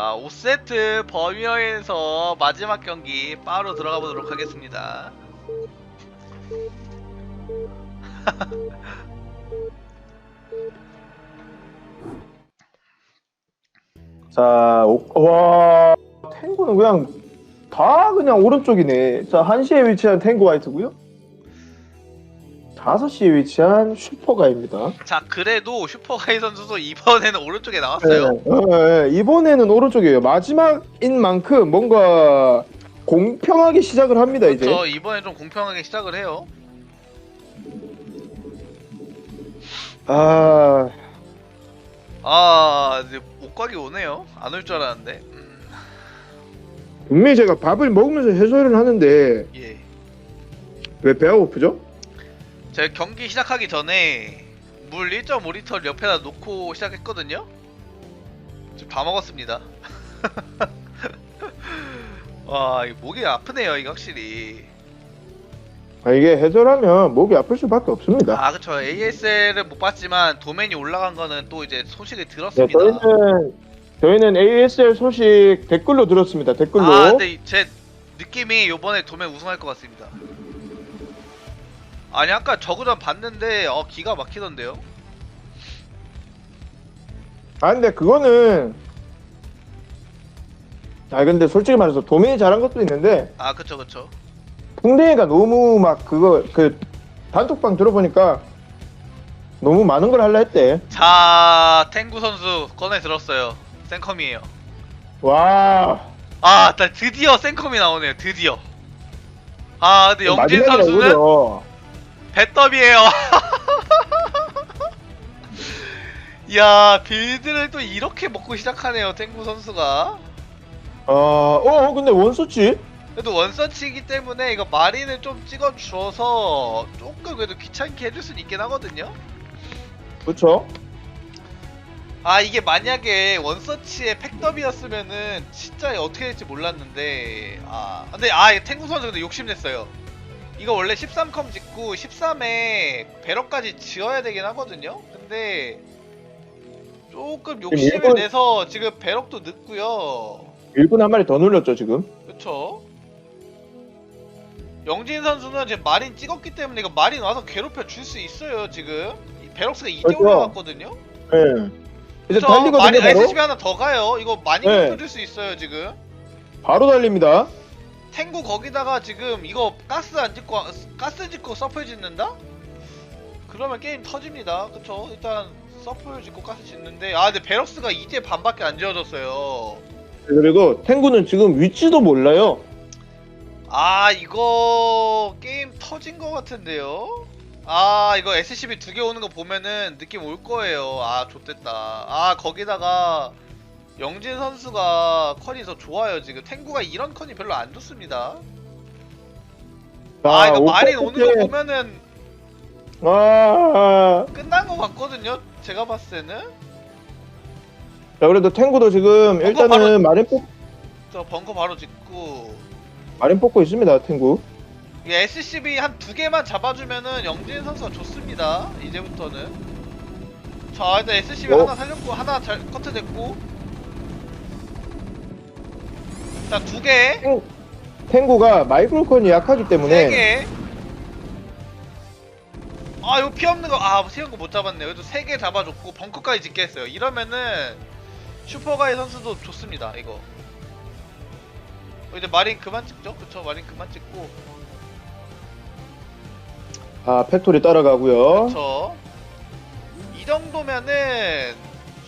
자, 5세트 버미어에서 마지막 경기 바로 들어가 보도록 하겠습니다. 자, 오- 와, 탱고는 그냥 다 그냥 오른쪽이네. 자, 1시에 위치한 탱고 화이트고요. 5시에 위치한 슈퍼가입니다. 자, 그래도 슈퍼가이 선수도 이번에는 오른쪽에 나왔어요. 네, 어, 예, 이번에는 오른쪽이에요. 마지막인 만큼 뭔가 공평하게 시작을 합니다, 이제. 저 이번에 좀 공평하게 시작을 해요. 아, 아, 이제 옷가게 오네요. 안 올 줄 알았는데. 음, 분명히 제가 밥을 먹으면서 해설을 하는데 예. 왜 배가 고프죠? 제가 경기 시작하기 전에 물 1.5리터를 옆에다 놓고 시작했거든요. 지금 다 먹었습니다. 와, 이 목이 아프네요, 이거 확실히. 아, 이게 해설하면 목이 아플 수밖에 없습니다. 아, 그쵸. ASL은 못 봤지만 도면이 올라간 거는 또 이제 소식을 네, 들었습니다. 저희는 저희는 ASL 소식 댓글로 들었습니다. 댓글로. 아, 근데 이- 제 느낌이 요번에 도면 우승할 것 같습니다. 아니, 아까 저그전 봤는데, 어, 기가 막히던데요? 아 근데 그거는 아 근데 솔직히 말해서 도민이 잘한 것도 있는데 아, 그쵸, 그쵸. 풍뎅이가 너무 막 그거 그 단톡방 들어보니까 너무 많은 걸 할라 했대. 자, 탱구 선수 꺼내 들었어요. 생컴이에요. 와. 아, 나 드디어 생컴이 나오네요. 드디어. 아, 근데 영진 마지막이라 선수는 이거죠. 배더비예요. 야, 빌드를 또 이렇게 먹고 시작하네요. 탱구 선수가. 어, 어 근데 원서치? 그래도 원서치이기 때문에 이거 마린을 좀 찍어줘서 조금 그래도 귀찮게 해줄 수는 있긴 하거든요. 그렇죠. 아 이게 만약에 원서치의 팩더비였으면은 진짜 어떻게 될지 몰랐는데 아 근데 아 탱구 선수 근데 욕심냈어요 이거 원래 13컴 짓고 13에 배럭까지 지어야 되긴 하거든요 근데 조금 욕심을 일본- 내서 지금 배럭도 늦고요 일꾼 한 마리 더 눌렸죠 지금. 그쵸 영진 선수는 지금 마린 찍었기 때문에 이거 마린 와서 괴롭혀 줄 수 있어요 지금 이 배럭스가 이제 그렇죠. 올라갔거든요 예. 이제? 달리거든요 마린 바로. SCB 하나 더 가요 이거 많이 네. 괴롭혀 줄수 있어요 지금 바로 달립니다. 탱구 거기다가 지금 이거 가스 안 짓고 가스 짓고 서플 짓는다? 그러면 게임 터집니다. 그쵸? 일단 서플 짓고 가스 짓는데 아 근데 베럭스가 이제 반밖에 안 지어졌어요. 그리고 탱구는 지금 위치도 몰라요. 아 이거 게임 터진 것 같은데요? 아 이거 SCB 두 개 오는 거 보면은 느낌 올 거예요. 아 좋됐다. 아 거기다가 영진 선수가 컨이 더 좋아요 지금 탱구가 이런 컨이 별로 안 좋습니다. 아 이거 마린 오는 거 보면은 아, 끝난 것 같거든요. 제가 봤을 때는 자 그래도 탱구도 지금 일단은 바로- 마린 뽑 저 벙커 바로 짓고 마린 뽑고 있습니다 탱구. 이 SCB 한 두 개만 잡아주면은 영진 선수가 좋습니다. 이제부터는 자 일단 SCB 어? 하나 살렸고 하나 잘 커트됐고 자 두 개, 탱구가 마이크로콘이 약하기 세 때문에 개. 아 이거 피 없는 거 아 세운 거 못 잡았네요. 그래도 세 개 잡아줬고 벙커까지 짓게 했어요. 이러면은 슈퍼가이 선수도 좋습니다. 이거. 어, 이제 마린 그만 찍죠? 그쵸 마린 그만 찍고 아 팩토리 따라가고요. 그쵸 이 정도면은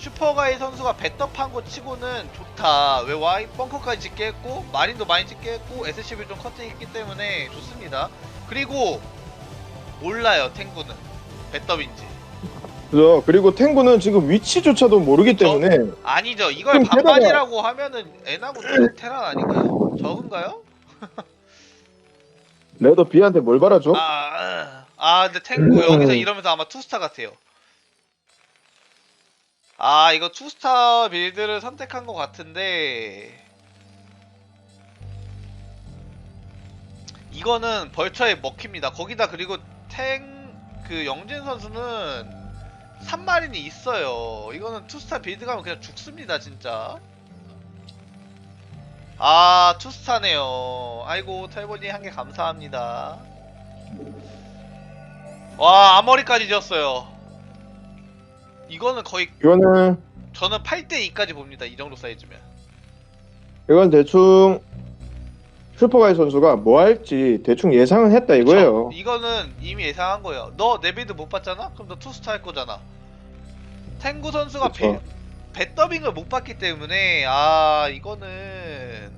슈퍼가이 선수가 배떡한 거 치고는 좋다 왜 와이 벙커까지 짓게 했고 마린도 많이 짓게 했고 SCB 좀 커팅했기 때문에 좋습니다 그리고 몰라요 탱구는 배떡인지 그리고 탱구는 지금 위치조차도 모르기 저- 때문에 아니죠 이걸 게다가- 반반이라고 하면은 N하고 테란 아닌가요? 적은가요? 레더 B한테 뭘 바라죠? 아, 아 근데 탱구 음. 여기서 이러면서 아마 투스타 같아요. 아 이거 투스타 빌드를 선택한 것 같은데 이거는 벌처에 먹힙니다. 거기다 그리고 탱 그 영진 선수는 3마린이 있어요. 이거는 투스타 빌드 가면 그냥 죽습니다 진짜. 아 투스타네요 아이고 텔보니 한 개 감사합니다 와 앞머리까지 지었어요 이거는 거의 이거는 저는 8대 2까지 봅니다 이 정도 사이즈면 이건 대충 슈퍼가이 선수가 뭐 할지 대충 예상은 했다 이거예요. 그쵸? 이거는 이미 예상한 거예요 너 내비드 못 봤잖아? 그럼 너 투스타 할 거잖아 탱구 선수가 그쵸. 배, 배더빙을 못 봤기 때문에 아 이거는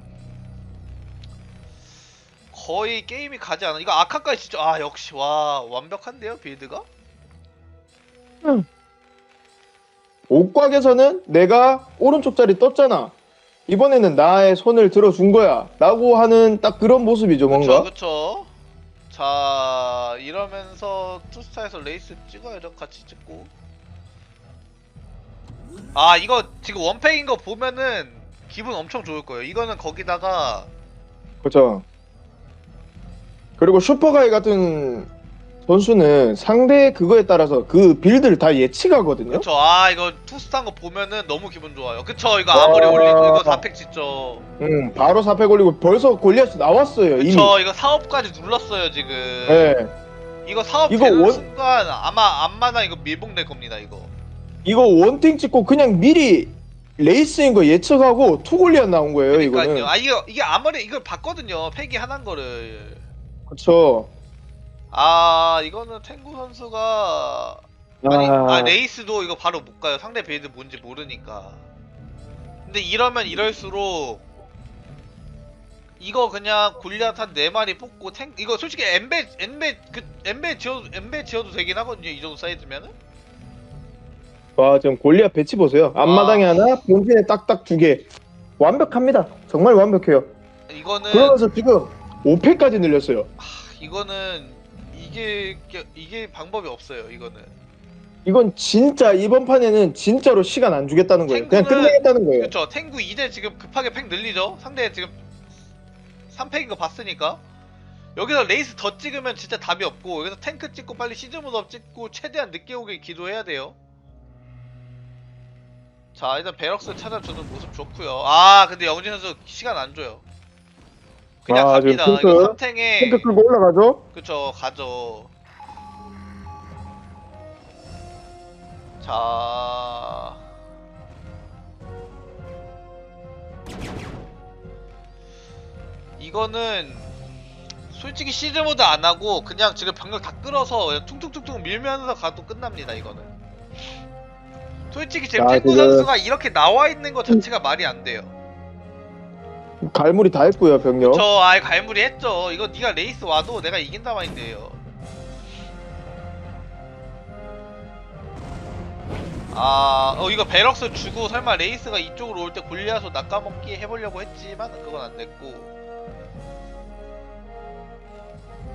거의 게임이 가지 않아 이거 아카까지 진짜 아 역시 와 완벽한데요 빌드가? 옥곽에서는 내가 오른쪽 자리 떴잖아. 이번에는 나의 손을 들어준 거야. 라고 하는 딱 그런 모습이죠, 뭔가. 그쵸 그쵸 자 이러면서 투스타에서 레이스 찍어야죠 같이 찍고 아 이거 지금 원팩인 거 보면은 기분 엄청 좋을 거예요 이거는 거기다가 그렇죠. 그리고 슈퍼가이 같은 선수는 상대 그거에 따라서 그 빌드를 다 예측하거든요. 그쵸 아 이거 투스타인 거 보면은 너무 기분 좋아요 그쵸 이거 아무리 올리고 이거 4팩 짓죠 음, 바로 사패 걸리고 벌써 골리앗이 나왔어요. 이미. 그쵸 이거 사업까지 눌렀어요 지금 네. 이거 사업 이거 되는 원- 순간 아마 안마나 이거 밀봉될 겁니다 이거 이거 원팅 찍고 그냥 미리 레이스인 거 예측하고 투 골리앗 나온 거예요, 그러니까요 이거는. 아 이거 이게 아무리 이걸 봤거든요 팩이 하나인 거를 그렇죠. 아 이거는 탱구 선수가 아니 아, 아 레이스도 이거 바로 못 가요 상대 빌드 뭔지 모르니까 근데 이러면 이럴수록 이거 그냥 골리앗 한 4마리 뽑고 탱 이거 솔직히 엠베 엠베 그 엠베 지어도 엠베 지어도 되긴 하거든요 이 정도 사이즈면은 와, 지금 골리앗 배치 보세요. 앞마당에 하나, 본진에 딱딱 두 개. 완벽합니다. 정말 완벽해요. 이거는 그러면서 지금 5패까지 늘렸어요. 이거는 이게 이게 방법이 없어요 이거는. 이건 진짜 이번 판에는 진짜로 시간 안 주겠다는 거예요. 그냥 탱구는- 끝내겠다는 거예요. 그렇죠 탱구 이제 지금 급하게 팩 늘리죠? 상대 지금 3팩인 거 봤으니까. 여기서 레이스 더 찍으면 진짜 답이 없고 여기서 탱크 찍고 빨리 시즈모드 찍고 최대한 늦게 오길 기도해야 돼요. 자 일단 베럭스 찾아주는 모습 좋고요. 아 근데 영진 선수 시간 안 줘요 그냥 아, 지금 갑니다. 탱크, 이거 3탱에 탱크 끌고 올라가죠? 그쵸 가죠. 자. 이거는 솔직히 시즈 모드 안 하고 그냥 지금 병력 다 끌어서 그냥 퉁퉁퉁퉁 밀면서 가도 끝납니다 이거는. 솔직히 지금 야, 탱구 지금- 선수가 이렇게 나와 있는 것 자체가 말이 안 돼요 갈무리 다 했고요, 병력. 저 아예 갈무리 했죠. 이거 네가 레이스 와도 내가 이긴다 마인드예요. 아, 어 이거 베럭스 주고 설마 레이스가 이쪽으로 올 때 골리앗으로 낚아먹기 해보려고 했지만 그건 안 됐고.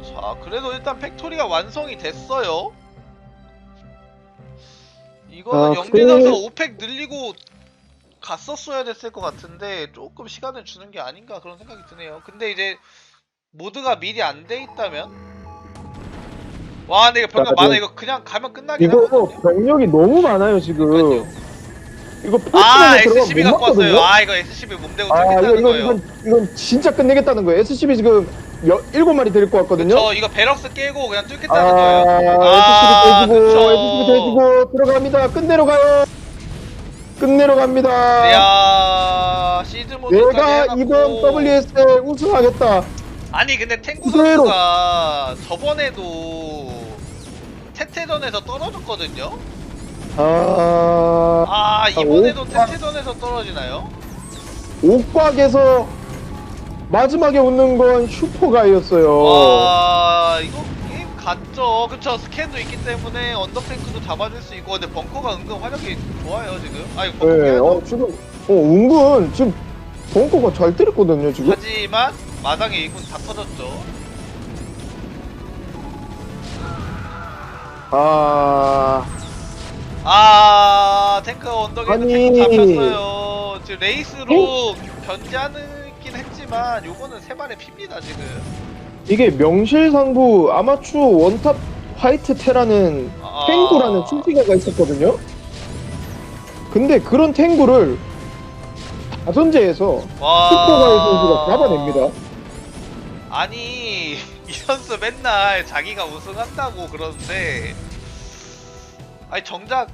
자, 그래도 일단 팩토리가 완성이 됐어요. 이거는 아, 영진 그- 선수 5팩 늘리고 갔었어야 됐을 것 같은데 조금 시간을 주는 게 아닌가 그런 생각이 드네요. 근데 이제 모드가 미리 안 돼 있다면 와 근데 이거 병력 자, 많아 지금- 이거 그냥 가면 끝나긴 이거 하거든요. 병력이 너무 많아요, 지금. 그러니까요. 이거 아 들어가면 SCB 못 갖고 왔어요. 맞거든요? 아 이거 SCB 몸대고 아, 이거, 뚫겠다는 이거, 거예요. 이건, 이건 진짜 끝내겠다는 거예요. SCB 지금 여, 7마리 데리고 왔거든요? 저 이거 베럭스 깨고 그냥 아, 뚫겠다는 거예요. SCB 대주고, 그쵸. SCB 대주고, 들어갑니다. 끝내러 가요. 끝내러 갑니다. 야 시즈 모드까지 내가 이번 WS에 우승하겠다. 아니 근데 탱구 그대로. 선수가 저번에도 테테전에서 떨어졌거든요. 아, 아 이번에도 오빠. 테테전에서 떨어지나요? 옥곽에서 마지막에 웃는 건 슈퍼가이였어요. 와 이거 게임 갔죠. 그쵸 스캔도 있기 때문에 언더탱크도 잡아줄 수 있고 근데 벙커가 은근 화력이 좋아요 지금. 아 이거 벙커 네, 깨야죠. 어, 지금, 어, 은근, 지금, 벙커가 잘 때렸거든요, 지금. 하지만 마당에 일꾼 다 터졌죠. 아, 아 탱크 언덕에도 아니. 탱크 잡혔어요. 지금 레이스로 견제하긴 했지만 요거는 세 발에 핍니다 지금. 이게 명실상부 아마추어 원탑 화이트 테라는 아. 탱구라는 출시가가 있었거든요. 근데 그런 탱구를 가선제에서 와. 슈퍼가이 선수가 잡아냅니다. 아니 이 선수 맨날 자기가 우승한다고 그러는데 아니 정작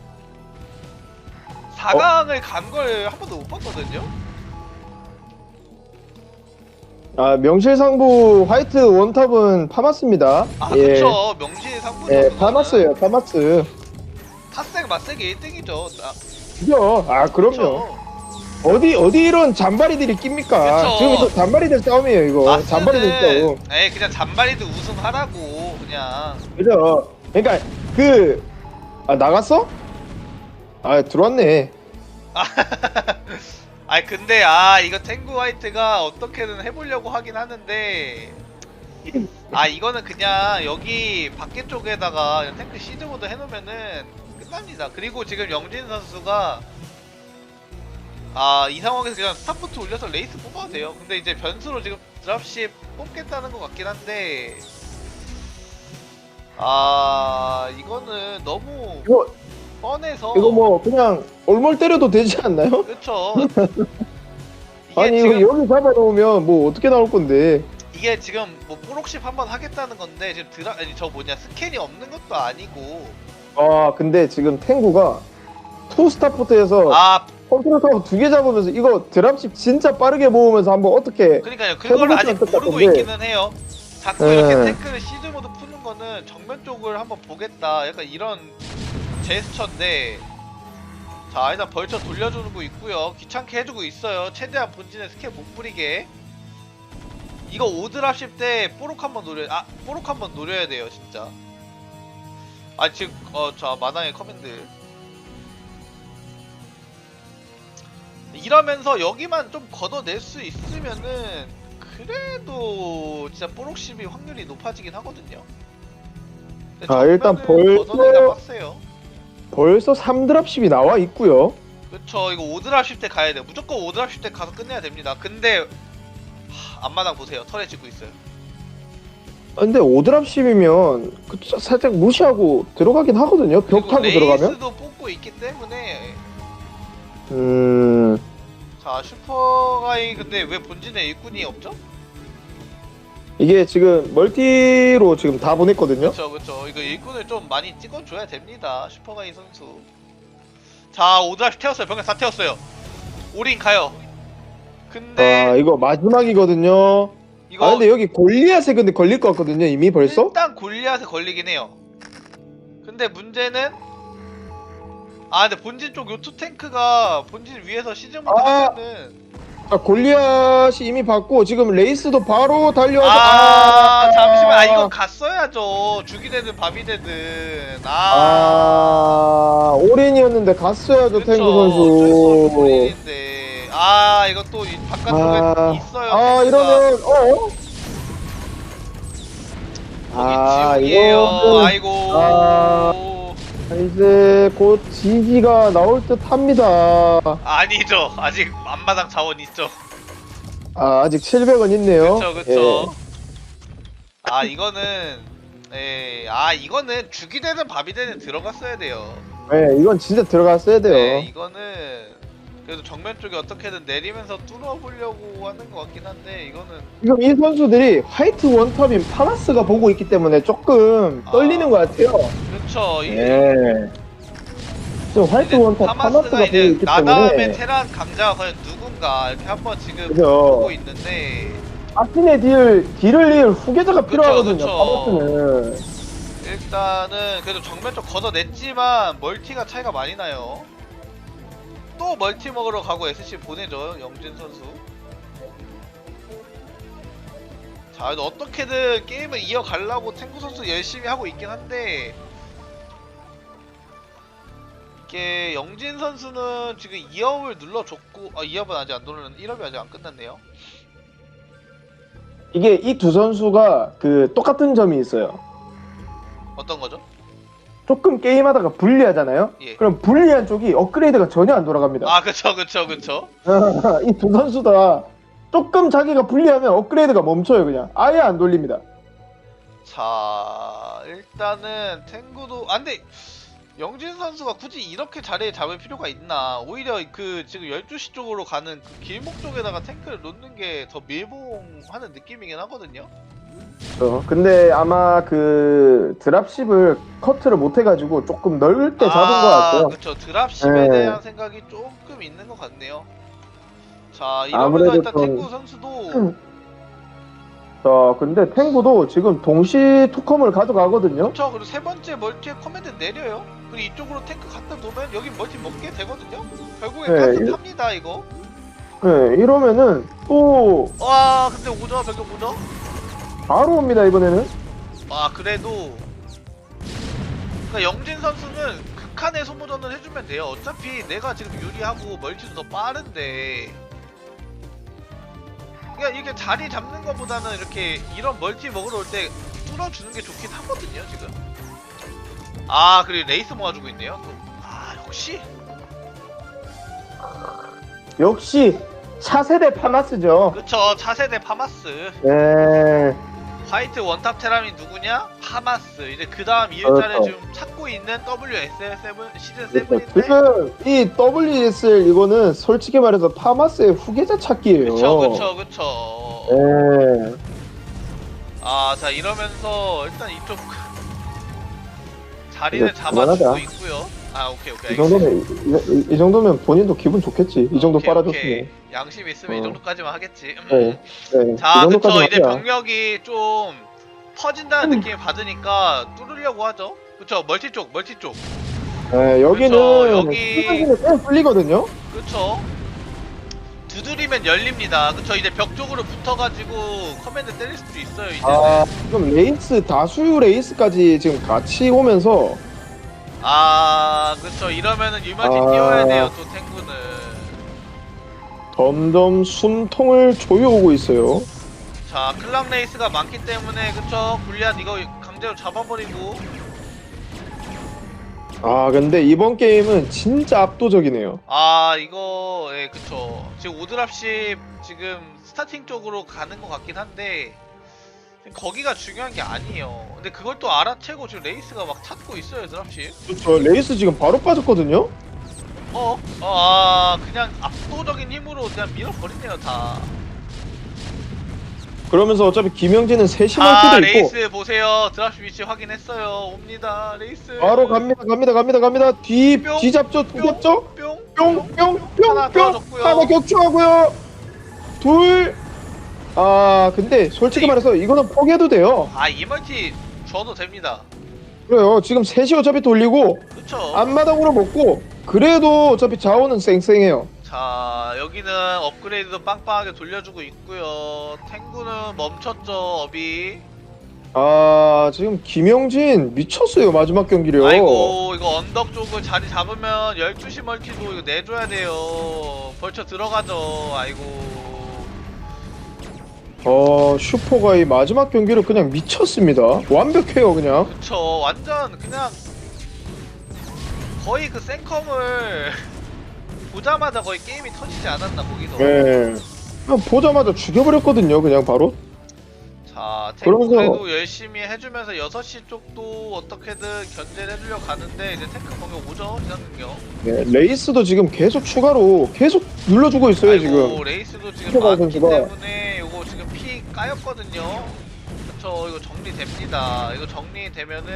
4강을 간 걸 한 번도 못 봤거든요. 아 명실상부 화이트 원탑은 파마스입니다. 아 예. 그쵸 명지의 상부. 예, 파마스예요, 파마스. 핫색 맞색이 1등이죠. 아, 그죠? 아 그럼요. 그쵸. 어디 어디 이런 잔바리들이 낍니까? 그쵸. 지금 이거 잔바리들 싸움이에요 이거. 잔바리들 싸움. 마스는 에 그냥 잔바리도 우승하라고 그냥. 그죠? 그러니까 그 아, 나갔어? 아 들어왔네. 아 니 근데 아 이거 탱구 화이트가 어떻게든 해보려고 하긴 하는데 아 이거는 그냥 여기 밖에 쪽에다가 탱크 시드 모드 해놓으면은 끝납니다. 그리고 지금 영진 선수가 아 이 상황에서 그냥 스타포트 올려서 레이스 뽑아도 돼요. 근데 이제 변수로 지금 드랍십 뽑겠다는 것 같긴 한데 아 이거는 너무 이거 뻔해서 이거 뭐 그냥 얼몰 때려도 되지 않나요? 그쵸 이게 아니 지금 이거 여기 잡아놓으면 뭐 어떻게 나올 건데? 이게 지금 뭐 뽀록십 한번 하겠다는 건데 지금 드라 아니 저 뭐냐 스캔이 없는 것도 아니고 아 근데 지금 탱구가 투 스타포트에서 아 컨트롤 타워 두 개 잡으면서 이거 드랍십 진짜 빠르게 모으면서 한번 어떻게 그러니까요 그걸 아직 뜻 모르고 같은데. 있기는 해요 자꾸 네. 이렇게 탱크를 시즈 모드 푸는 거는 정면 쪽을 한번 보겠다 약간 이런 제스처인데 자 일단 벌쳐 돌려주고 있고요. 귀찮게 해주고 있어요. 최대한 본진에 스캔 못 뿌리게. 이거 오드랍십 때 뽀록 한번 노려 아 뽀록 한번 노려야 돼요 진짜. 아 지금 어저 마당의 커맨드 이러면서 여기만 좀 걷어낼 수 있으면은 그래도 진짜 뽀록십이 확률이 높아지긴 하거든요. 근데 아, 일단 벌써- 걷어내기가 빡세요. 벌써 3드랍십이 나와 있고요. 그쵸 이거 오드랍십 때 가야 돼요. 무조건 오드랍십 때 가서 끝내야 됩니다. 근데 하, 앞마당 보세요. 털에 짓고 있어요. 아, 근데 5드랍십이면 그 사- 살짝 무시하고 들어가긴 하거든요. 벽 타고 들어가면. 레이스도 뽑고 있기 때문에 음. 자 슈퍼가이 근데 왜 본진에 일꾼이 없죠? 이게 지금 멀티로 지금 다 보냈거든요. 그쵸 그쵸 이거 일꾼을 좀 많이 찍어줘야 됩니다 슈퍼가이 선수 자 오드랍십 태웠어요 병력 다 태웠어요 올인 가요 근데 아 이거 마지막이거든요. 이거 아 근데 여기 골리앗에 근데 걸릴 것 같거든요. 이미 벌써. 일단 골리앗에 걸리긴 해요 근데 문제는 아 근데 본진 쪽 요투 탱크가 본진 위에서 시즌부터 아, 하면은 아 골리앗이 이미 받고 지금 레이스도 바로 달려와서 아, 잠시만 아 이거 갔어야죠 죽이 되든 밤이 되든 아, 아 올인이었는데 갔어야죠. 탱크 선수. 아 이거 또 이 바깥쪽에 아, 있어요 아 탱크가. 이러면 어? 아 거기 지옥이에요 이거 아이고 아. 이제 곧 지지가 나올 듯 합니다. 아니죠 아직 앞마당 자원 있죠 아 아직 700원 있네요. 그쵸 그쵸 아 이거는 예, 아 이거는 죽이 되든 밥이 되든 들어갔어야 돼요 예, 네, 이건 진짜 들어갔어야 돼요. 네, 이거는 그래도 정면 쪽에 어떻게든 내리면서 뚫어보려고 하는 것 같긴 한데 이거는 지금 이 선수들이 화이트 원탑인 파나스가 보고 있기 때문에 조금 아. 떨리는 것 같아요. 이 예. 지금 화이트 원탑 파마스가 보고 이제 있기 나 다음에 때문에 테란 감자가 과연 누군가 이렇게 한번 지금 그죠. 보고 있는데 아틴의 딜, 딜을 이을 후계자가 필요하거든요. 그쵸. 파나스는. 일단은 그래도 정면 쪽 걷어냈지만 멀티가 차이가 많이 나요. 또 멀티 먹으러 가고 SC 보내죠 영진 선수. 자 어떻게든 게임을 이어가려고 탱구 선수 열심히 하고 있긴 한데 이게 영진 선수는 지금 2업을 눌러줬고 아 2업은 아직 안 눌렀는데 1업이 아직 안 끝났네요. 이게 이 두 선수가 그 똑같은 점이 있어요. 어떤 거죠? 조금 게임하다가 불리하잖아요. 예. 그럼 불리한 쪽이 업그레이드가 전혀 안 돌아갑니다. 아 그쵸 그쵸 그쵸. 이 두 선수 다 조금 자기가 불리하면 업그레이드가 멈춰요 그냥 아예 안 돌립니다. 자 일단은 탱구도 아 근데 영진 선수가 굳이 이렇게 자리에 잡을 필요가 있나 오히려 그 지금 12시 쪽으로 가는 그 길목 쪽에다가 탱크를 놓는 게 더 밀봉하는 느낌이긴 하거든요 어, 근데 아마 그 드랍십을 커트를 못 해가지고 조금 넓게 잡은 것 같고요. 그쵸 드랍십에 네. 대한 생각이 조금 있는 것 같네요 자 이러면서 아무래도 일단 좀- 탱구 선수도 음. 자, 근데 탱구도 지금 동시 투컴을 가져가거든요. 그쵸 그리고 세 번째 멀티에 커맨드 내려요 그리고 이쪽으로 탱크 갖다 놓으면 여기 멀티 먹게 되거든요 결국에 네, 가스 일- 탑니다 이거 네, 이러면은 또 와 근데 오죠 병력 오죠 바로 옵니다 이번에는. 아 그래도 그러니까 영진 선수는 극한의 소모전을 해주면 돼요. 어차피 내가 지금 유리하고 멀티도 더 빠른데. 그러니까 이게 자리 잡는 것보다는 이렇게 이런 멀티 먹으러 올 때 뚫어주는 게 좋긴 하거든요 지금. 아 그리고 레이스 모아주고 있네요. 또. 아 역시 역시 차세대 파마스죠. 그쵸 차세대 파마스. 네. 화이트 원탑 테라미 누구냐? 파마스. 이제 그 다음 이일자를 그렇죠. 지금 찾고 있는 WSL7 시즌 그렇죠. 7인데. 지금 이 WSL 이거는 솔직히 말해서 파마스의 후계자 찾기예요. 그쵸 그쵸 그쵸 네. 아자 이러면서 일단 이쪽 자리를 잡아주고 그만하자. 있고요 아 오케이 오케이 이 정도면 이, 이- 이 정도면 본인도 기분 좋겠지. 이 정도 오케이, 빨아줬으면. 양심 있으면 이 어. 정도까지만 하겠지 음. 네. 네. 자 이 그쵸 이제 하자. 병력이 좀 퍼진다는 음. 느낌을 받으니까 뚫으려고 하죠 그쵸 멀티 쪽 멀티 쪽 네, 여기는 그쵸, 여기- 꽤 풀리거든요. 그쵸 두드리면 열립니다 그쵸 이제 벽 쪽으로 붙어가지고 커맨드 때릴 수도 있어요 이제 아, 지금 레이스 다수유 레이스까지 지금 같이 오면서 아 그쵸 이러면은 유마진 아. 띄워야 돼요 또 탱구는 점점 숨통을 조여오고 있어요. 자 클락 레이스가 많기 때문에 그쵸 골리앗 이거 강제로 잡아버리고 아, 근데 이번 게임은 진짜 압도적이네요. 아 이거 예 그쵸 지금 오드랍십 지금 스타팅 쪽으로 가는 것 같긴 한데 거기가 중요한 게 아니에요 근데 그걸 또 알아채고 지금 레이스가 막 찾고 있어요 드랍십 그렇죠. 레이스 지금 바로 빠졌거든요. 어? 어, 아 그냥 압도적인 힘으로 그냥 밀어버리네요 다 그러면서 어차피 김영진은 세심할 아, 수도 있고 레이스 보세요. 드랍십 위치 확인했어요. 옵니다. 레이스. 바로 갑니다, 갑니다, 갑니다, 갑니다. 뒤, 뿅, 뒤 잡죠, 뒤 뿅, 잡죠. 뿅. 뿅, 뿅, 뿅, 하나 뿅. 떨어졌고요. 하나 격추하고요. 둘. 아, 근데 솔직히 이- 말해서 이거는 포기해도 돼요. 아, 이 멀티 줘도 됩니다. 그래요. 지금 셋이 어차피 돌리고 그쵸? 앞마당으로 먹고 그래도 어차피 자원은 쌩쌩해요. 자, 여기는 업그레이드도 빵빵하게 돌려주고 있고요. 탱구는 멈췄죠, 업이. 아, 지금 김영진 미쳤어요. 마지막 경기를요. 아이고, 이거 언덕 쪽을 자리 잡으면 12시 멀티도 이거 내줘야 돼요. 벌쳐 들어가죠. 아이고. 어, 슈퍼가 이 마지막 경기를 그냥 미쳤습니다. 완벽해요, 그냥. 그쵸. 완전 그냥 거의 그 생컴을 보자마자 거의 게임이 터지지 않았나, 거기서. 네. 그냥 보자마자 죽여버렸거든요, 그냥 바로. 자, 그러면서- 탱크도 열심히 해주면서 6시 쪽도 어떻게든 견제를 해주려고 가는데 이제 탱크 공격 오죠, 지상능력. 네, 레이스도 지금 계속 추가로 계속 눌러주고 있어요, 아이고, 지금. 레이스도 지금 많기. 때문에 까였거든요. 그쵸, 이거 정리됩니다. 이거 정리되면은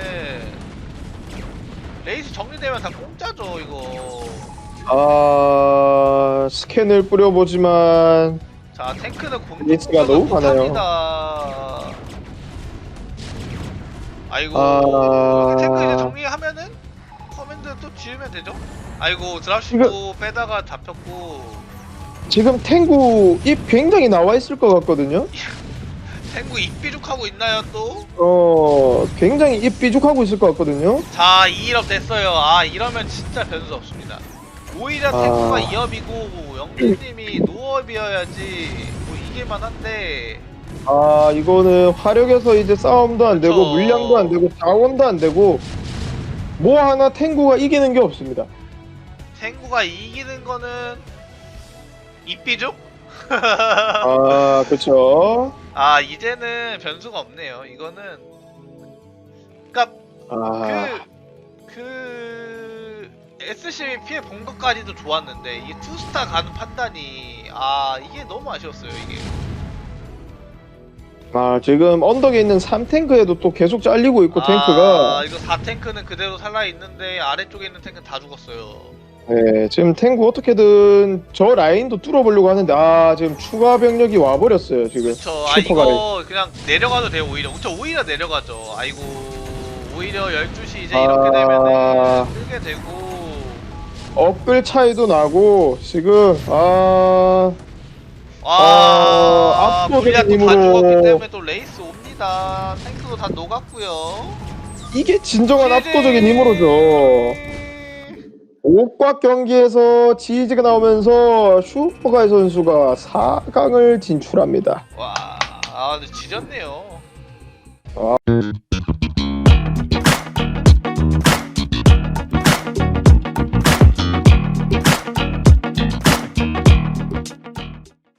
레이스 정리되면 다 공짜죠, 이거. 아, 스캔을 뿌려보지만 자, 탱크는 공격 레이스가 너무 많아요. 아이고, 아. 여기 탱크 이제 정리하면은 커맨드 또 지으면 되죠? 아이고, 드랍십도 빼다가 잡혔고 지금 탱구 입 굉장히 나와 있을 것 같거든요. 탱구 입비죽하고 있나요 또? 어, 굉장히 입 삐죽하고 있을 것 같거든요. 자 2일업 됐어요 아 이러면 진짜 변수 없습니다 오히려 아. 탱크가 2업이고 영진님이 노업이어야지 뭐 이길만 한데 아, 이거는 화력에서 이제 싸움도 안 되고 그쵸. 물량도 안 되고 자원도 안 되고 뭐 하나 탱구가 이기는 게 없습니다. 탱구가 이기는 거는 입비죽? 아, 그렇죠. 아 이제는 변수가 없네요. 이거는 그니까 아, 그... 그... SCV 피해 본 것까지도 좋았는데 이게 투스타 가는 판단이 아 이게 너무 아쉬웠어요 이게. 아 지금 언덕에 있는 3탱크에도 또 계속 잘리고 있고 아 탱크가. 이거 4탱크는 그대로 살아있는데 아래쪽에 있는 탱크는 다 죽었어요 네, 지금 탱크 어떻게든 저 라인도 뚫어보려고 하는데 아 지금 추가 병력이 와버렸어요 지금. 그쵸 아 슈퍼가 이거 그냥 내려가도 돼요 오히려. 그쵸 오히려 내려가죠. 아이고 오히려 12시 이제 이렇게 아. 되면은 끌게 되고. 업글 차이도 나고 지금 아. 아, 아, 압도적인 불리한 거다 힘으로. 죽었기 때문에 또 레이스 옵니다. 탱크도 다 녹았고요. 이게 진정한 압도적인 힘으로죠 옥과 경기에서 지지가 나오면서 슈퍼가이 선수가 4강을 진출합니다 와, 아, 근데 지렸네요. 아.